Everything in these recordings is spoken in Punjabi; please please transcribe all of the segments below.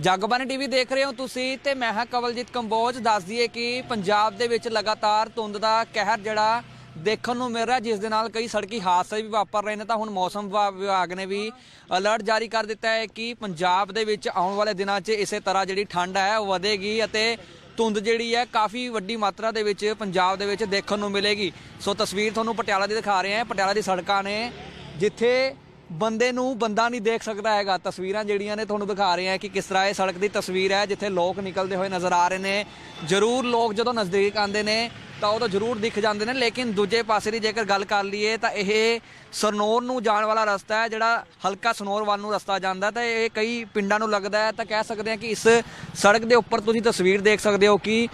ਜਗਬਾਨੀ ਟੀਵੀ ਦੇਖ ਰਹੇ ਹੋ ਤੁਸੀਂ ਤੇ ਮੈਂ ਹਾਂ ਕਵਲਜੀਤ ਕੰਬੋਜ। ਦੱਸ ਦਈਏ ਕਿ ਪੰਜਾਬ ਦੇ ਵਿੱਚ ਲਗਾਤਾਰ ਧੁੰਦ ਦਾ ਕਹਿਰ ਜਿਹੜਾ ਦੇਖਣ ਨੂੰ ਮਿਲ ਰਿਹਾ, ਜਿਸ ਦੇ ਨਾਲ ਕਈ ਸੜਕੀ ਹਾਦਸੇ ਵੀ ਵਾਪਰ ਰਹੇ ਨੇ। ਤਾਂ ਹੁਣ ਮੌਸਮ ਵਿਭਾ- ਵਿਭਾਗ ਨੇ ਵੀ ਅਲਰਟ ਜਾਰੀ ਕਰ ਦਿੱਤਾ ਹੈ ਕਿ ਪੰਜਾਬ ਦੇ ਵਿੱਚ ਆਉਣ ਵਾਲੇ ਦਿਨਾਂ 'ਚ ਇਸੇ ਤਰ੍ਹਾਂ ਜਿਹੜੀ ਠੰਡ ਹੈ ਉਹ ਵਧੇਗੀ ਅਤੇ ਧੁੰਦ ਜਿਹੜੀ ਹੈ ਕਾਫੀ ਵੱਡੀ ਮਾਤਰਾ ਦੇ ਵਿੱਚ ਪੰਜਾਬ ਦੇ ਵਿੱਚ ਦੇਖਣ ਨੂੰ ਮਿਲੇਗੀ। ਸੋ ਤਸਵੀਰ ਤੁਹਾਨੂੰ ਪਟਿਆਲਾ ਦੀ ਦਿਖਾ ਰਹੇ ਹਾਂ। ਪਟਿਆਲਾ ਦੀ ਸੜਕਾਂ ਨੇ ਜਿੱਥੇ ਬੰਦੇ ਨੂੰ ਬੰਦਾ ਨਹੀਂ ਦੇਖ ਸਕਦਾ ਹੈਗਾ। ਤਸਵੀਰਾਂ ਜਿਹੜੀਆਂ ਨੇ ਤੁਹਾਨੂੰ ਦਿਖਾ ਰਹੇ ਹਾਂ ਕਿ ਕਿਸ ਤਰ੍ਹਾਂ ਇਹ ਸੜਕ ਦੀ ਤਸਵੀਰ ਹੈ, ਜਿੱਥੇ ਲੋਕ ਨਿਕਲਦੇ ਹੋਏ ਨਜ਼ਰ ਆ ਰਹੇ ਨੇ। ਜ਼ਰੂਰ ਲੋਕ ਜਦੋਂ ਨਜ਼ਦੀਕ ਆਉਂਦੇ ਨੇ, ਤਾਂ ਉਹ ਤਾਂ ਜ਼ਰੂਰ ਦਿਖ ਜਾਂਦੇ ਨੇ, ਲੇਕਿਨ ਦੂਜੇ ਪਾਸੇ ਦੀ ਜੇਕਰ ਗੱਲ ਕਰ ਲਈਏ, ਤਾਂ ਇਹ ਸਰਨੌਰ ਨੂੰ ਜਾਣ ਵਾਲਾ ਰਸਤਾ ਹੈ, ਜਿਹੜਾ ਹਲਕਾ ਸਨੌਰ ਵੱਲ ਨੂੰ ਰਸਤਾ ਜਾਂਦਾ। ਤਾਂ ਇਹ ਕਈ ਪਿੰਡਾਂ ਨੂੰ ਲੱਗਦਾ ਹੈ, ਤਾਂ ਕਹਿ ਸਕਦੇ ਹਾਂ ਕਿ ਇਸ ਸੜਕ ਦੇ ਉੱਪਰ ਤੁਸੀਂ ਤਸਵੀਰ ਦੇਖ ਸਕਦੇ ਹੋ ਕਿ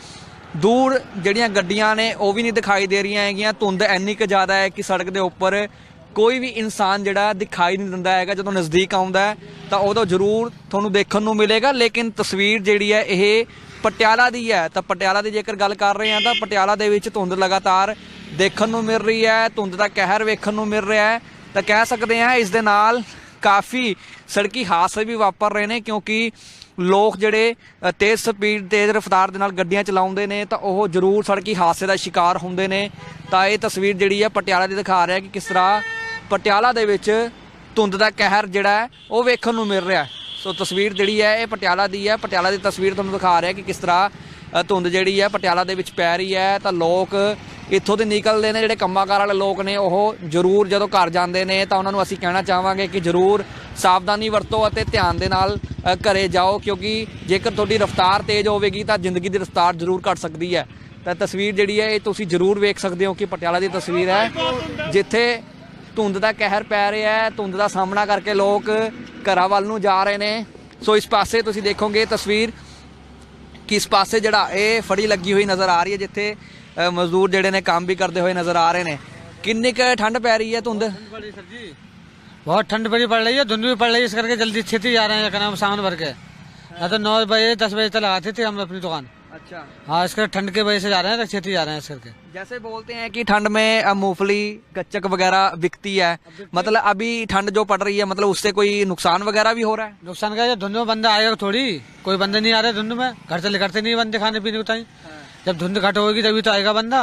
ਦੂਰ ਜਿਹੜੀਆਂ ਗੱਡੀਆਂ ਨੇ, ਉਹ ਵੀ ਨਹੀਂ ਦਿਖਾਈ ਦੇ ਰਹੀਆਂ ਹੈਗੀਆਂ। ਧੁੰਦ ਇੰਨੀ ਕੁ ਜ਼ਿਆਦਾ ਹੈ ਕਿ ਸੜਕ ਦੇ ਉੱਪਰ ਕੋਈ ਵੀ ਇਨਸਾਨ ਜਿਹੜਾ ਦਿਖਾਈ ਨਹੀਂ ਦਿੰਦਾ ਹੈਗਾ, ਜਦੋਂ ਨਜ਼ਦੀਕ ਆਉਂਦਾ ਤਾਂ ਉਦੋਂ ਜ਼ਰੂਰ ਤੁਹਾਨੂੰ ਦੇਖਣ ਨੂੰ ਮਿਲੇਗਾ। ਲੇਕਿਨ ਤਸਵੀਰ ਜਿਹੜੀ ਹੈ, ਇਹ ਪਟਿਆਲਾ ਦੀ ਹੈ। ਤਾਂ ਪਟਿਆਲਾ ਦੀ ਜੇਕਰ ਗੱਲ ਕਰ ਰਹੇ ਹਾਂ, ਤਾਂ ਪਟਿਆਲਾ ਦੇ ਵਿੱਚ ਧੁੰਦ ਲਗਾਤਾਰ ਦੇਖਣ ਨੂੰ ਮਿਲ ਰਹੀ ਹੈ। ਧੁੰਦ ਦਾ ਕਹਿਰ ਵੇਖਣ ਨੂੰ ਮਿਲ ਰਿਹਾ ਹੈ। ਤਾਂ ਕਹਿ ਸਕਦੇ ਹਾਂ, ਇਸ ਦੇ ਨਾਲ ਕਾਫੀ ਸੜਕੀ ਹਾਦਸੇ ਵੀ ਵਾਪਰ ਰਹੇ ਨੇ, ਕਿਉਂਕਿ ਲੋਕ ਜਿਹੜੇ ਤੇਜ਼ ਸਪੀਡ ਤੇਜ਼ ਰਫ਼ਤਾਰ ਦੇ ਨਾਲ ਗੱਡੀਆਂ ਚਲਾਉਂਦੇ ਨੇ, ਤਾਂ ਉਹ ਜ਼ਰੂਰ ਸੜਕੀ ਹਾਦਸੇ ਦਾ ਸ਼ਿਕਾਰ ਹੁੰਦੇ ਨੇ। ਤਾਂ ਇਹ ਤਸਵੀਰ ਜਿਹੜੀ ਹੈ, ਪਟਿਆਲਾ ਦੀ ਦਿਖਾ ਰਿਹਾ ਕਿ ਕਿਸ ਤਰ੍ਹਾਂ ਪਟਿਆਲਾ ਦੇ ਵਿੱਚ ਧੁੰਦ ਦਾ ਕਹਿਰ ਜਿਹੜਾ ਹੈ ਉਹ ਵੇਖਣ ਨੂੰ ਮਿਲ ਰਿਹਾ ਸੋ ਤਸਵੀਰ ਜਿਹੜੀ ਹੈ ਇਹ ਪਟਿਆਲਾ ਦੀ ਹੈ। ਪਟਿਆਲਾ ਦੀ ਤਸਵੀਰ ਤੁਹਾਨੂੰ ਦਿਖਾ ਰਿਹਾ ਕਿ ਕਿਸ ਤਰ੍ਹਾਂ ਧੁੰਦ ਜਿਹੜੀ ਹੈ ਪਟਿਆਲਾ ਦੇ ਵਿੱਚ ਪੈ ਰਹੀ ਹੈ। ਤਾਂ ਲੋਕ ਇੱਥੋਂ ਦੇ ਨਿਕਲਦੇ ਨੇ ਜਿਹੜੇ ਕੰਮਾਕਾਰ ਵਾਲੇ ਲੋਕ ਨੇ ਉਹ ਜ਼ਰੂਰ ਜਦੋਂ ਘਰ ਜਾਂਦੇ ਨੇ ਤਾਂ ਉਹਨਾਂ ਨੂੰ ਅਸੀਂ ਕਹਿਣਾ ਚਾਹਾਂਗੇ ਕਿ ਜ਼ਰੂਰ ਸਾਵਧਾਨੀ ਵਰਤੋ ਅਤੇ ਧਿਆਨ ਦੇ ਨਾਲ ਅ, ਘਰੇ ਜਾਓ। ਕਿਉਂਕਿ ਜੇਕਰ ਤੁਹਾਡੀ ਰਫ਼ਤਾਰ ਤੇਜ਼ ਹੋਵੇਗੀ ਤਾਂ ਜ਼ਿੰਦਗੀ ਦੀ ਰਫ਼ਤਾਰ ਜ਼ਰੂਰ ਘਟ ਸਕਦੀ ਹੈ। ਤਾਂ ਤਸਵੀਰ ਜਿਹੜੀ ਹੈ ਇਹ ਤੁਸੀਂ ਜ਼ਰੂਰ ਵੇਖ ਸਕਦੇ ਹੋ ਕਿ ਪਟਿਆਲਾ ਦੀ ਤਸਵੀਰ ਹੈ ਜਿੱਥੇ ਧੁੰਦ ਦਾ ਕਹਿਰ ਪੈ ਰਿਹਾ ਹੈ ਧੁੰਦ ਦਾ ਸਾਹਮਣਾ ਕਰਕੇ ਲੋਕ ਘਰਾਂ ਵੱਲ ਨੂੰ ਜਾ ਰਹੇ ਨੇ ਸੋ ਇਸ ਪਾਸੇ ਤੁਸੀਂ ਦੇਖੋਗੇ ਤਸਵੀਰ ਕਿ ਇਸ ਪਾਸੇ ਜਿਹੜਾ ਇਹ ਫੜੀ ਲੱਗੀ ਹੋਈ ਨਜ਼ਰ ਆ ਰਹੀ ਹੈ ਜਿੱਥੇ ਅ, ਮਜ਼ਦੂਰ ਜਿਹੜੇ ਨੇ ਕੰਮ ਵੀ ਕਰਦੇ ਹੋਏ ਨਜ਼ਰ ਆ ਰਹੇ ਨੇ ਕਿੰਨੀ ਕੁ ਠੰਡ ਪੈ ਰਹੀ ਹੈ ਧੁੰਦ पड़ी सर जी बहुत ठंड बड़ी पड़ रही है धुंध भी पड़ रही है इस करके जल्दी छेती जा रहे हैं क्या नाम सामान भर के या तो नौ बजे दस बजे तक लगाते थे हम अपनी दुकान अच्छा। हाँ इस ठंड के वजह से जा रहे हैं तो छेती जा रहे हैं इस करके। जैसे बोलते हैं कि ठंड में मूंगफली गच्चक वगैरह बिकती है। मतलब अभी ठंड जो पड़ रही है मतलब उससे कोई नुकसान वगैरह भी हो रहा है? नुकसान का धुंध में बंदा आएगा थोड़ी कोई बंदे नहीं आ रहे धुंध में। घर से निकलते नहीं बंदे खाने पीने को टाइम जब धुंध घट होगी तभी तो आएगा बंदा।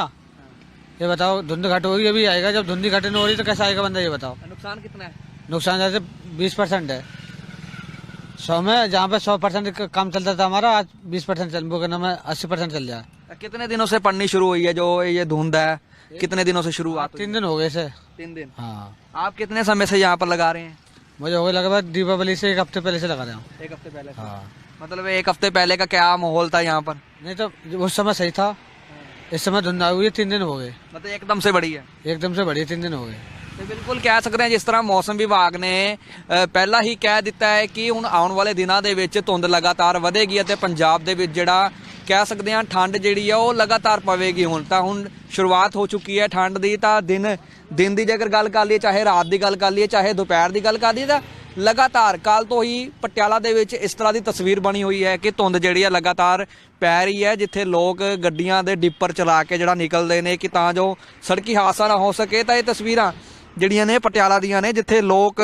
ये बताओ धुंध घट होगी अभी आएगा। जब धुंधी घटे नहीं हो रही तो कैसे आएगा बंदा ये बताओ। नुकसान कितना है? नुकसान जैसे बीस परसेंट है। सौ में जहाँ पे सौ परसेंट काम चलता था हमारा आज बीस परसेंट चल वो में अस्सी परसेंट चल जाए। कितने दिनों से पढ़नी शुरू हुई है जो ये धुंध है? कितने दिनों से शुरू हुआ तीन दिन हो गए से तीन दिन। हाँ। आप कितने समय से यहाँ पर लगा रहे हैं? मुझे हो गए लगभग दीपावली से एक हफ़्ते पहले से लगा रहा हूँ। एक हफ़्ते पहले हाँ। मतलब एक हफ़्ते पहले का क्या माहौल था यहाँ पर? नहीं तो उस समय सही था। इस समय धुंध आई हुई है तीन दिन हो गए। मतलब एकदम से बड़ी है? एकदम से बढ़िया तीन दिन हो गए। ਤੇ ਬਿਲਕੁਲ ਕਹਿ ਸਕਦੇ ਹਾਂ ਜਿਸ ਤਰ੍ਹਾਂ ਮੌਸਮ ਵਿਭਾਗ ਨੇ ਪਹਿਲਾਂ ਹੀ ਕਹਿ ਦਿੱਤਾ ਹੈ ਕਿ ਹੁਣ ਆਉਣ ਵਾਲੇ ਦਿਨਾਂ ਦੇ ਵਿੱਚ ਧੁੰਦ ਲਗਾਤਾਰ ਵਧੇਗੀ ਅਤੇ ਪੰਜਾਬ ਦੇ ਵਿੱਚ ਜਿਹੜਾ ਕਹਿ ਸਕਦੇ ਹਾਂ ਠੰਡ ਜਿਹੜੀ ਆ ਉਹ ਲਗਾਤਾਰ ਪਵੇਗੀ ਹੁਣ। ਤਾਂ ਹੁਣ ਸ਼ੁਰੂਆਤ ਹੋ ਚੁੱਕੀ ਹੈ ਠੰਡ ਦੀ, ਤਾਂ ਦਿਨ ਦਿਨ ਦੀ ਜੇਕਰ ਗੱਲ ਕਰ ਲਈਏ, ਚਾਹੇ ਰਾਤ ਦੀ ਗੱਲ ਕਰ ਲਈਏ, ਚਾਹੇ ਦੁਪਹਿਰ ਦੀ ਗੱਲ ਕਰ ਲਈਏ, ਤਾਂ ਲਗਾਤਾਰ ਕੱਲ ਤੋਂ ਹੀ ਪਟਿਆਲਾ ਦੇ ਵਿੱਚ ਇਸ ਤਰ੍ਹਾਂ ਦੀ ਤਸਵੀਰ ਬਣੀ ਹੋਈ ਹੈ ਕਿ ਧੁੰਦ ਜਿਹੜੀ ਆ ਲਗਾਤਾਰ ਪੈ ਰਹੀ ਹੈ, ਜਿੱਥੇ ਲੋਕ ਗੱਡੀਆਂ ਦੇ ਡਿੱਪਰ ਚਲਾ ਕੇ ਜਿਹੜਾ ਨਿਕਲਦੇ ਨੇ ਕਿ ਤਾਂ ਜੋ ਸੜਕੀ ਹਾਦਸਾ ਨਾ ਹੋ ਸਕੇ। ਤਾਂ ਇਹ ਤਸਵੀਰਾਂ ਜਿਹੜੀਆਂ ਨੇ ਪਟਿਆਲਾ ਦੀਆਂ ਨੇ, ਜਿੱਥੇ ਲੋਕ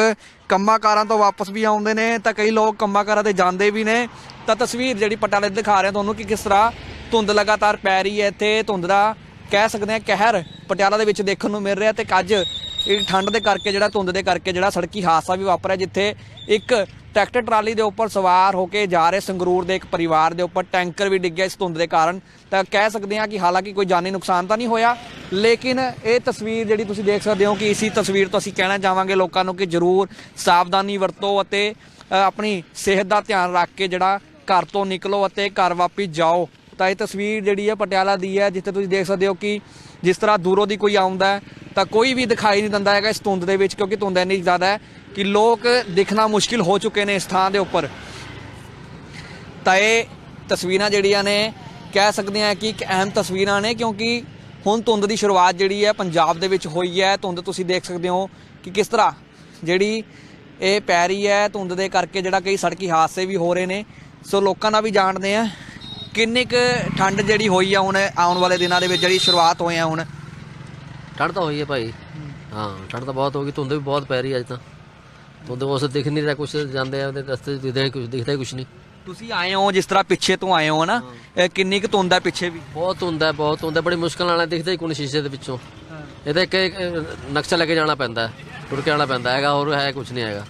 ਕੰਮਾਂ ਕਾਰਾਂ ਤੋਂ ਵਾਪਸ ਵੀ ਆਉਂਦੇ ਨੇ, ਤਾਂ ਕਈ ਲੋਕ ਕੰਮਾਂ ਕਾਰਾਂ ਤੇ ਜਾਂਦੇ ਵੀ ਨੇ। ਤਾਂ ਤਸਵੀਰ ਜਿਹੜੀ ਪਟਿਆਲੇ ਦੀ ਦਿਖਾ ਰਿਹਾ ਤੁਹਾਨੂੰ ਕਿ ਕਿਸ ਤਰ੍ਹਾਂ ਧੁੰਦ ਲਗਾਤਾਰ ਪੈ ਰਹੀ ਹੈ ਇੱਥੇ। ਧੁੰਦ ਦਾ ਕਹਿ ਸਕਦੇ ਹਾਂ ਕਹਿਰ ਪਟਿਆਲਾ ਦੇ ਵਿੱਚ ਦੇਖਣ ਨੂੰ ਮਿਲ ਰਿਹਾ ਤੇ ਅੱਜ ਇਹ ਠੰਡ ਦੇ ਕਰਕੇ ਜਿਹੜਾ, ਧੁੰਦ ਦੇ ਕਰਕੇ ਜਿਹੜਾ ਸੜਕੀ ਹਾਦਸਾ ਵੀ ਵਾਪਰਿਆ ਜਿੱਥੇ ਇੱਕ ਟਰੈਕਟਰ ਟਰਾਲੀ ਦੇ ਉੱਪਰ ਸਵਾਰ ਹੋ ਕੇ ਜਾ ਰਹੇ ਸੰਗਰੂਰ ਦੇ ਇੱਕ ਪਰਿਵਾਰ ਦੇ ਉੱਪਰ ਟੈਂਕਰ ਵੀ ਡਿੱਗਿਆ ਇਸ ਧੁੰਦ ਦੇ ਕਾਰਨ। ਤਾਂ ਕਹਿ ਸਕਦੇ ਹਾਂ ਕਿ ਹਾਲਾਂਕਿ ਕੋਈ ਜਾਨੀ ਨੁਕਸਾਨ ਤਾਂ ਨਹੀਂ ਹੋਇਆ, ਲੇਕਿਨ ਇਹ ਤਸਵੀਰ ਜਿਹੜੀ ਤੁਸੀਂ ਦੇਖ ਸਕਦੇ ਹੋ ਕਿ ਇਸੀ ਤਸਵੀਰ ਤੋਂ ਅਸੀਂ ਕਹਿਣਾ ਚਾਹਾਂਗੇ ਲੋਕਾਂ ਨੂੰ ਕਿ ਜ਼ਰੂਰ ਸਾਵਧਾਨੀ ਵਰਤੋ ਅਤੇ ਆਪਣੀ ਸਿਹਤ ਦਾ ਧਿਆਨ ਰੱਖ ਕੇ ਜਿਹੜਾ ਘਰ ਤੋਂ ਨਿਕਲੋ ਅਤੇ ਘਰ ਵਾਪਸ ਜਾਓ। ਤਾਂ ਇਹ ਤਸਵੀਰ ਜਿਹੜੀ ਹੈ ਪਟਿਆਲਾ ਦੀ ਹੈ, ਜਿੱਥੇ ਤੁਸੀਂ ਦੇਖ ਸਕਦੇ ਹੋ ਕਿ ਜਿਸ ਤਰ੍ਹਾਂ ਦੂਰੋਂ ਦੀ ਕੋਈ ਆਉਂਦਾ ਤਾਂ ਕੋਈ ਵੀ ਦਿਖਾਈ ਨਹੀਂ ਦਿੰਦਾ ਹੈਗਾ ਇਸ ਧੁੰਦ ਦੇ ਵਿੱਚ, ਕਿਉਂਕਿ ਧੁੰਦ ਇੰਨੀ ਜ਼ਿਆਦਾ ਹੈ ਕਿ ਲੋਕ ਦਿਖਣਾ ਮੁਸ਼ਕਿਲ ਹੋ ਚੁੱਕੇ ਨੇ ਇਸ ਥਾਂ ਦੇ ਉੱਪਰ। ਤਾਂ ਇਹ ਤਸਵੀਰਾਂ ਜਿਹੜੀਆਂ ਨੇ, ਕਹਿ ਸਕਦੇ ਹਾਂ ਕਿ ਇੱਕ ਅਹਿਮ ਤਸਵੀਰਾਂ ਨੇ, ਕਿਉਂਕਿ ਹੁਣ ਧੁੰਦ ਦੀ ਸ਼ੁਰੂਆਤ ਜਿਹੜੀ ਹੈ ਪੰਜਾਬ ਦੇ ਵਿੱਚ ਹੋਈ ਹੈ। ਧੁੰਦ ਤੁਸੀਂ ਦੇਖ ਸਕਦੇ ਹੋ ਕਿ ਕਿਸ ਤਰ੍ਹਾਂ ਜਿਹੜੀ ਇਹ ਪੈ ਰਹੀ ਹੈ ਧੁੰਦ ਦੇ ਕਰਕੇ ਜਿਹੜਾ ਕਈ ਸੜਕੀ ਹਾਦਸੇ ਵੀ ਹੋ ਰਹੇ ਨੇ। ਸੋ ਲੋਕਾਂ ਨਾਲ ਵੀ ਜਾਣਦੇ ਆ ਕਿੰਨੀ ਕੁ ਠੰਡ ਜਿਹੜੀ ਹੋਈ ਆ ਹੁਣ ਆਉਣ ਵਾਲੇ ਦਿਨਾਂ ਦੇ ਵਿੱਚ ਜਿਹੜੀ ਸ਼ੁਰੂਆਤ ਹੋਏ ਆ ਹੁਣ? ਠੰਡ ਤਾਂ ਹੋਈ ਹੈ ਭਾਈ। ਹਾਂ ਠੰਡ ਤਾਂ ਬਹੁਤ ਹੋ ਗਈ ਧੁੰਦ ਵੀ ਬਹੁਤ ਪੈ ਰਹੀ ਅੱਜ ਤਾਂ। ਧੁੰਦ ਉਸ ਦਿਖ ਨਹੀਂ ਰਿਹਾ ਕੁਛ ਜਾਂਦੇ ਆ ਉਹਦੇ ਰਸਤੇ ਦਿਖਦਾ ਕੁਛ ਦਿਖਦਾ ਕੁਛ ਨਹੀਂ। ਤੁਸੀਂ ਆਏ ਹੋ ਜਿਸ ਤਰ੍ਹਾਂ ਪਿੱਛੇ ਤੋਂ ਆਏ ਹੋ ਨਾ ਇਹ ਕਿੰਨੀ ਕੁ ਧੁੰਦ ਹੈ ਪਿੱਛੇ ਵੀ? ਬਹੁਤ ਹੈ, ਬਹੁਤ ਹੈ, ਬੜੀ ਮੁਸ਼ਕਲ ਨਾਲ ਦਿਖਦਾ ਹੀ ਕੋਈ ਸ਼ੀਸ਼ੇ ਦੇ ਵਿੱਚੋਂ। ਇਹਦਾ ਇੱਕ ਨਕਸ਼ਾ ਲੈ ਕੇ ਜਾਣਾ ਪੈਂਦਾ ਟੁਰ ਕੇ ਪੈਂਦਾ ਹੈਗਾ ਹੋਰ ਹੈ ਕੁਝ ਨਹੀਂ ਹੈਗਾ।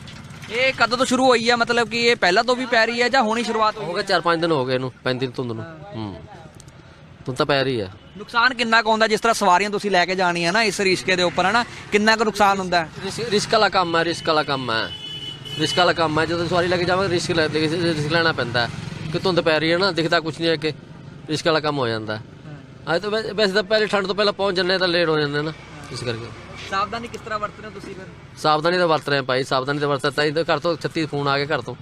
ਇਹ ਕਦੋਂ ਤੋਂ ਸ਼ੁਰੂ ਹੋਈ ਹੈ ਮਤਲਬ ਕਿ ਇਹ ਪਹਿਲਾਂ ਤੋਂ ਵੀ ਪੈ ਰਹੀ ਹੈ ਜਾਂ ਹੁਣੀ ਸ਼ੁਰੂਆਤ ਹੋਈ ਹੋ ਗਏ 4-5 ਦਿਨ ਹੋ ਗਏ ਇਹਨੂੰ 5 ਦਿਨ ਧੁੰਦ ਨੂੰ। ਹੂੰ। ਧੁੰਦ ਤਾਂ ਪੈ ਰਹੀ ਹੈ ਨੁਕਸਾਨ ਕਿੰਨਾ ਕੁ ਹੁੰਦਾ? ਜਿਸ ਤਰ੍ਹਾਂ ਸਵਾਰੀਆਂ ਤੁਸੀਂ ਲੈ ਕੇ ਜਾਣੀਆਂ ਨਾ ਇਸ ਰਿਸ਼ਕੇ ਦੇ ਉੱਪਰ ਹਨਾ? ਕਿੰਨਾ ਕੁ ਨੁਕਸਾਨ ਹੁੰਦਾ? ਹੈ ਰਿਸਕ ਰਿਸਕ ਵਾਲਾ ਕੰਮ ਹੈ ਰਿਸਕ ਵਾਲਾ ਕੰਮ ਹੈ ਰਿਸਕ ਵਾਲਾ ਕੰਮ ਹੈ ਜਦੋਂ ਸਵਾਰੀ ਲੈ ਕੇ ਜਾਵਾਂਗੇ ਰਿਸਕ ਲੈ ਰਿਸਕ ਲੈਣਾ ਪੈਂਦਾ। ਹੈ ਕਿ ਧੁੰਦ ਪੈ ਰਹੀ ਹੈ ਨਾ ਦਿਖਦਾ ਕੁਝ ਨਹੀਂ ਹੈ ਕਿ ਰਿਸਕ ਵਾਲਾ ਕੰਮ ਹੋ ਜਾਂਦਾ। ਹੈ। ਅੱਜ ਤਾਂ ਵੈਸੇ ਵੈਸੇ ਤਾਂ ਪਹਿਲੇ ਠੰਡ ਤੋਂ ਪਹਿਲਾਂ ਪਹੁੰਚ ਜੰਨੇ ਤਾਂ ਲੇਟ ਹੋ ਜਾਂਦੇ ਨਾ ਇਸ ਕਰਕੇ। ਸਾਵਧਾਨੀ ਕਿਸ ਤਰ੍ਹਾਂ ਵਰਤਦੇ ਹੋ ਤੁਸੀਂ ਫਿਰ? ਸਾਵਧਾਨੀ ਤਾਂ ਵਰਤ ਰਹੇ ਹਾਂ ਭਾਈ ਸਾਵਧਾਨੀ ਤਾਂ ਵਰਤ ਤਾਂ ਇਹਦੇ ਘਰ ਤੋਂ 36 ਫੋਨ ਆ ਗਏ ਘਰ ਤੋਂ।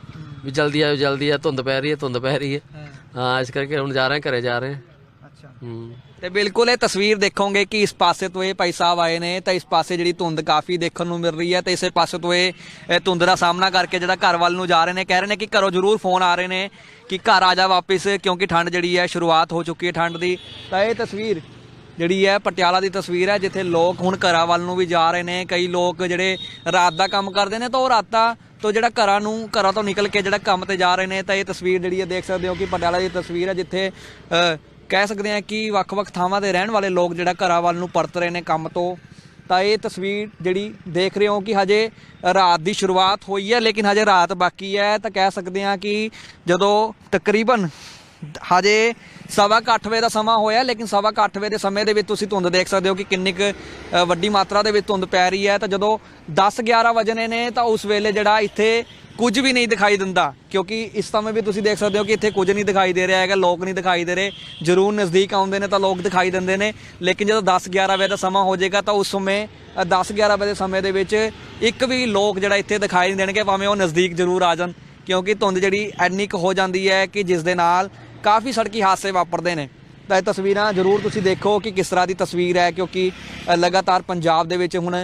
ਵੀ ਜਲਦੀ ਆਇਓ ਜਲਦੀ ਆ ਧੁੰਦ ਪੈ ਰਹੀ ਹੈ ਧੁੰਦ ਪੈ ਰਹੀ ਹੈ। ਹਾਂ ਇਸ ਕਰਕੇ ਹੁਣ ਜਾ ਰਹੇ ਹਾਂ ਘਰੇ ਜਾ ਰਹੇ ਹਾਂ। ਅੱਛਾ। ਹੂੰ। ਤੇ ਬਿਲਕੁਲ ਇਹ ਤਸਵੀਰ ਦੇਖੋਗੇ ਕਿ ਇਸ ਪਾਸੇ ਤੋਂ ਇਹ ਭਾਈ ਸਾਹਿਬ ਆਏ ਨੇ ਤਾਂ ਇਸ ਪਾਸੇ ਜਿਹੜੀ ਧੁੰਦ ਕਾਫੀ ਦੇਖਣ ਨੂੰ ਮਿਲ ਰਹੀ ਹੈ ਤੇ ਇਸੇ ਪਾਸੇ ਤੋਂ ਇਹ ਇਹ ਧੁੰਦ ਦਾ ਸਾਹਮਣਾ ਕਰਕੇ ਜਿਹੜਾ ਘਰ ਵੱਲ ਨੂੰ ਜਾ ਰਹੇ ਨੇ ਕਹਿ ਰਹੇ ਨੇ ਕਿ ਘਰੋਂ ਜ਼ਰੂਰ ਫੋਨ ਆ ਰਹੇ ਨੇ ਕਿ ਘਰ ਆ ਜਾ ਵਾਪਿਸ ਕਿਉਂਕਿ ਠੰਡ ਜਿਹੜੀ ਹੈ ਸ਼ੁਰੂਆਤ ਹੋ ਚੁੱਕੀ ਹੈ ਠੰਡ ਦੀ। ਤਾਂ ਇਹ ਤਸਵੀਰ ਜਿਹੜੀ ਹੈ ਪਟਿਆਲਾ ਦੀ ਤਸਵੀਰ ਹੈ, ਜਿੱਥੇ ਲੋਕ ਹੁਣ ਘਰਾਂ ਵੱਲ ਨੂੰ ਵੀ ਜਾ ਰਹੇ ਨੇ। ਕਈ ਲੋਕ ਜਿਹੜੇ ਰਾਤ ਦਾ ਕੰਮ ਕਰਦੇ ਨੇ ਤਾਂ ਉਹ ਰਾਤਾਂ ਤੋਂ ਜਿਹੜਾ ਘਰਾਂ ਨੂੰ, ਘਰਾਂ ਤੋਂ ਨਿਕਲ ਕੇ ਜਿਹੜਾ ਕੰਮ ਤੇ ਜਾ ਰਹੇ ਨੇ, ਤਾਂ ਇਹ ਤਸਵੀਰ ਜਿਹੜੀ ਹੈ ਦੇਖ ਸਕਦੇ ਹੋ ਕਿ ਪਟਿਆਲਾ ਦੀ ਤਸਵੀਰ ਹੈ, ਜਿੱਥੇ ਕਹਿ ਸਕਦੇ ਹਾਂ ਕਿ ਵੱਖ-ਵੱਖ ਥਾਵਾਂ ਤੇ ਰਹਿਣ ਵਾਲੇ ਲੋਕ ਜਿਹੜਾ ਘਰਾਂ ਵੱਲ ਨੂੰ ਪਰਤ ਰਹੇ ਨੇ ਕੰਮ ਤੋਂ। ਤਾਂ ਇਹ ਤਸਵੀਰ ਜਿਹੜੀ ਦੇਖ ਰਹੇ ਹੋ ਕਿ ਹਜੇ ਰਾਤ ਦੀ ਸ਼ੁਰੂਆਤ ਹੋਈ ਹੈ, ਲੇਕਿਨ ਹਜੇ ਰਾਤ ਬਾਕੀ ਹੈ। ਤਾਂ ਕਹਿ ਸਕਦੇ ਹਾਂ ਕਿ ਜਦੋਂ ਤਕਰੀਬਨ ਹਜੇ ਸਵਾ ਕੁ ਅੱਠ ਵਜੇ ਦਾ ਸਮਾਂ ਹੋਇਆ, ਲੇਕਿਨ ਸਵਾ ਕੁ ਅੱਠ ਵਜੇ ਦੇ ਸਮੇਂ ਦੇ ਵਿੱਚ ਤੁਸੀਂ ਧੁੰਦ ਦੇਖ ਸਕਦੇ ਹੋ ਕਿ ਕਿੰਨੀ ਕੁ ਵੱਡੀ ਮਾਤਰਾ ਦੇ ਵਿੱਚ ਧੁੰਦ ਪੈ ਰਹੀ ਹੈ। ਤਾਂ ਜਦੋਂ 10 11 ਵਜੇ ਨੇ, ਤਾਂ ਉਸ ਵੇਲੇ ਜਿਹੜਾ ਇੱਥੇ ਕੁਝ ਵੀ ਨਹੀਂ ਦਿਖਾਈ ਦਿੰਦਾ। ਕਿਉਂਕਿ ਇਸ ਸਮੇਂ ਵੀ ਤੁਸੀਂ ਦੇਖ ਸਕਦੇ ਹੋ ਕਿ ਇੱਥੇ ਕੁਝ ਨਹੀਂ ਦਿਖਾਈ ਦੇ ਰਿਹਾ ਹੈਗਾ, ਲੋਕ ਨਹੀਂ ਦਿਖਾਈ ਦੇ ਰਹੇ। ਜ਼ਰੂਰ ਨਜ਼ਦੀਕ ਆਉਂਦੇ ਨੇ ਤਾਂ ਲੋਕ ਦਿਖਾਈ ਦਿੰਦੇ ਨੇ, ਲੇਕਿਨ ਜਦੋਂ 10 11 ਵਜੇ ਦਾ ਸਮਾਂ ਹੋ ਜਾਏਗਾ, ਤਾਂ ਉਸ ਸਮੇਂ 10 11 ਵਜੇ ਦੇ ਸਮੇਂ ਦੇ ਵਿੱਚ ਇੱਕ ਵੀ ਲੋਕ ਜਿਹੜਾ ਇੱਥੇ ਦਿਖਾਈ ਨਹੀਂ ਦੇਣਗੇ, ਭਾਵੇਂ ਉਹ ਨਜ਼ਦੀਕ ਜ਼ਰੂਰ ਆ ਜਾਣ। ਕਿਉਂਕਿ ਧੁੰਦ ਜਿਹੜੀ ਐਨੀ ਕੁ ਹੋ ਜਾਂਦੀ ਹੈ ਕਿ ਜਿਸ ਦੇ ਨਾਲ ਕਾਫੀ ਸੜਕੀ ਹਾਦਸੇ ਵਾਪਰਦੇ ਨੇ। ਤਾਂ ਇਹ ਤਸਵੀਰਾਂ ਜ਼ਰੂਰ ਤੁਸੀਂ ਦੇਖੋ ਕਿ ਕਿਸ ਤਰ੍ਹਾਂ ਦੀ ਤਸਵੀਰ ਹੈ, ਕਿਉਂਕਿ ਲਗਾਤਾਰ ਪੰਜਾਬ ਦੇ ਵਿੱਚ ਹੁਣ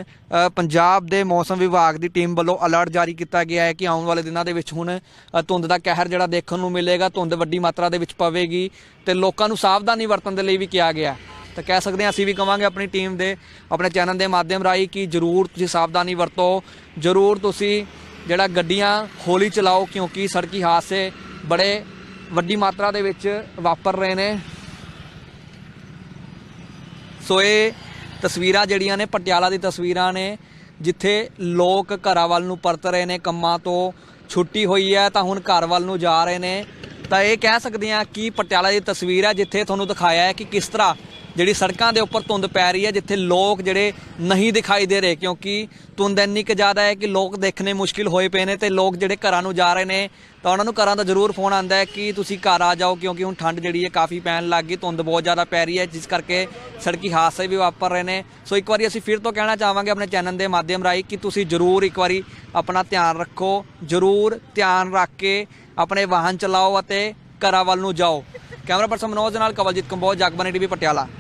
ਪੰਜਾਬ ਦੇ ਮੌਸਮ ਵਿਭਾਗ ਦੀ ਟੀਮ ਵੱਲੋਂ ਅਲਰਟ ਜਾਰੀ ਕੀਤਾ ਗਿਆ ਹੈ ਕਿ ਆਉਣ ਵਾਲੇ ਦਿਨਾਂ ਦੇ ਵਿੱਚ ਹੁਣ ਧੁੰਦ ਦਾ ਕਹਿਰ ਜਿਹੜਾ ਦੇਖਣ ਨੂੰ ਮਿਲੇਗਾ, ਧੁੰਦ ਵੱਡੀ ਮਾਤਰਾ ਦੇ ਵਿੱਚ ਪਵੇਗੀ ਤੇ ਲੋਕਾਂ ਨੂੰ ਸਾਵਧਾਨੀ ਵਰਤਣ ਦੇ ਲਈ ਵੀ ਕਿਹਾ ਗਿਆ। ਤਾਂ ਕਹਿ ਸਕਦੇ ਹਾਂ, ਅਸੀਂ ਵੀ ਕਵਾਂਗੇ ਆਪਣੀ ਟੀਮ ਦੇ, ਆਪਣੇ ਚੈਨਲ ਦੇ ਮਾਧਿਅਮ ਰਾਹੀਂ ਕਿ ਜ਼ਰੂਰ ਤੁਸੀਂ ਸਾਵਧਾਨੀ ਵਰਤੋ, ਜ਼ਰੂਰ ਤੁਸੀਂ ਜਿਹੜਾ ਗੱਡੀਆਂ ਹੌਲੀ ਚਲਾਓ, ਕਿਉਂਕਿ ਸੜਕੀ ਹਾਦਸੇ ਬੜੇ ਵੱਡੀ ਮਾਤਰਾ ਦੇ ਵਿੱਚ ਵਾਪਰ ਰਹੇ ਨੇ। ਸੋ ਇਹ ਤਸਵੀਰਾਂ ਜਿਹੜੀਆਂ ਨੇ, ਪਟਿਆਲਾ ਦੀ ਤਸਵੀਰਾਂ ਨੇ, ਜਿੱਥੇ ਲੋਕ ਘਰਾਂ ਵੱਲ ਨੂੰ ਪਰਤ ਰਹੇ ਨੇ, ਕੰਮਾਂ ਤੋਂ ਛੁੱਟੀ ਹੋਈ ਹੈ, ਤਾਂ ਹੁਣ ਘਰ ਵੱਲ ਨੂੰ ਜਾ ਰਹੇ ਨੇ। ਤਾਂ ਇਹ ਕਹਿ ਸਕਦੇ ਹਾਂ ਕਿ ਪਟਿਆਲਾ ਦੀ ਤਸਵੀਰ ਹੈ, ਜਿੱਥੇ ਤੁਹਾਨੂੰ ਦਿਖਾਇਆ ਹੈ ਕਿ ਕਿਸ ਤਰ੍ਹਾਂ ਜਿਹੜੀ ਸੜਕਾਂ ਦੇ ਉੱਪਰ ਧੁੰਦ ਪੈ ਰਹੀ ਹੈ, ਜਿੱਥੇ ਲੋਕ ਜਿਹੜੇ ਨਹੀਂ ਦਿਖਾਈ ਦੇ ਰਹੇ, ਕਿਉਂਕਿ ਧੁੰਦ ਇੰਨੀ ਕੁ ਜ਼ਿਆਦਾ ਹੈ ਕਿ ਲੋਕ ਦੇਖਣੇ ਮੁਸ਼ਕਿਲ ਹੋਏ ਪਏ ਨੇ ਤੇ ਲੋਕ ਜਿਹੜੇ ਘਰਾਂ ਨੂੰ ਜਾ ਰਹੇ ਨੇ, ਤਾਂ ਉਹਨਾਂ ਨੂੰ ਘਰਾਂ ਦਾ ਜ਼ਰੂਰ ਫੋਨ ਆਂਦਾ ਹੈ ਕਿ ਤੁਸੀਂ ਘਰ ਆ ਜਾਓ, ਕਿਉਂਕਿ ਹੁਣ ਠੰਡ ਜਿਹੜੀ ਹੈ ਕਾਫੀ ਪੈਣ ਲੱਗ ਗਈ, ਧੁੰਦ ਬਹੁਤ ਜ਼ਿਆਦਾ ਪੈ ਰਹੀ ਹੈ, ਜਿਸ ਕਰਕੇ ਸੜਕੀ ਹਾਦਸੇ ਵੀ ਵਾਪਰ ਰਹੇ ਨੇ। ਸੋ ਇੱਕ ਵਾਰੀ ਅਸੀਂ ਫਿਰ ਤੋਂ ਕਹਿਣਾ ਚਾਹਾਂਗੇ ਆਪਣੇ ਚੈਨਲ ਦੇ ਮਾਧਿਅਮ ਰਾਹੀਂ ਕਿ ਤੁਸੀਂ ਜ਼ਰੂਰ ਇੱਕ ਵਾਰੀ ਆਪਣਾ ਧਿਆਨ ਰੱਖੋ, ਜ਼ਰੂਰ ਧਿਆਨ ਰੱਖ ਕੇ ਆਪਣੇ ਵਾਹਨ ਚਲਾਓ ਅਤੇ ਘਰਾਂ ਵੱਲ ਨੂੰ ਜਾਓ। ਕੈਮਰਾ ਪਰਸਨ ਮਨੋਜ ਨਾਲ ਕਵਲਜੀਤ ਕੰਬੋਜ, ਜਗਬਾਨੀ ਟੀਵੀ, ਪਟਿਆਲਾ।